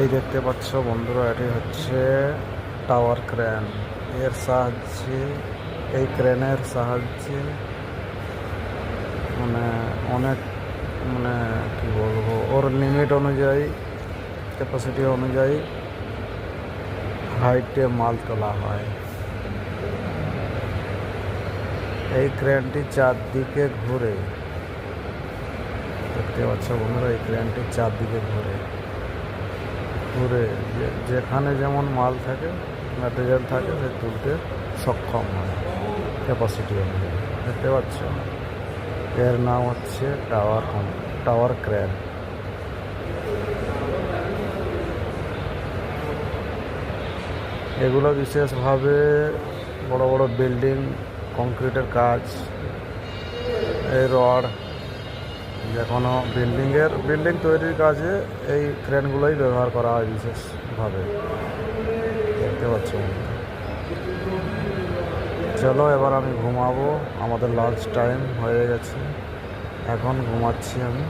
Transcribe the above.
এই দেখতে পাচ্ছ বন্ধুরা, এটি হচ্ছে টাওয়ার ক্রেন। এর সাহায্যে, এই ক্রেনের সাহায্যে মানে অনেক মানে কি বলব, ওর লিমিট অনুযায়ী ক্যাপাসিটি অনুযায়ী হাইটে মাল তোলা হয়। এই ক্রেনটি চারদিকে ঘুরে, দেখতে পাচ্ছ বন্ধুরা, এই ক্রেনটি চারদিকে ঘুরে। ঘুরে যেখানে যেমন মাল থাকে ম্যাটেরিয়াল থাকে, সে তুলতে সক্ষম হয় ক্যাপাসিটি অনুযায়ী। দেখতে পাচ্ছ? এর নাম হচ্ছে টাওয়ার টাওয়ার ক্রেন এগুলো বিশেষভাবে বড় বড় বিল্ডিং কংক্রিটের কাজ, এই রড যে কোনো বিল্ডিংয়ের বিল্ডিং তৈরির কাজে এই ক্রেনগুলোই ব্যবহার করা হয় বিশেষভাবে। দেখতে পাচ্ছি চলো এবার আমি ঘুমাবো। আমাদের লাঞ্চ টাইম হয়ে গেছে। এখন ঘুমাচ্ছি আমি।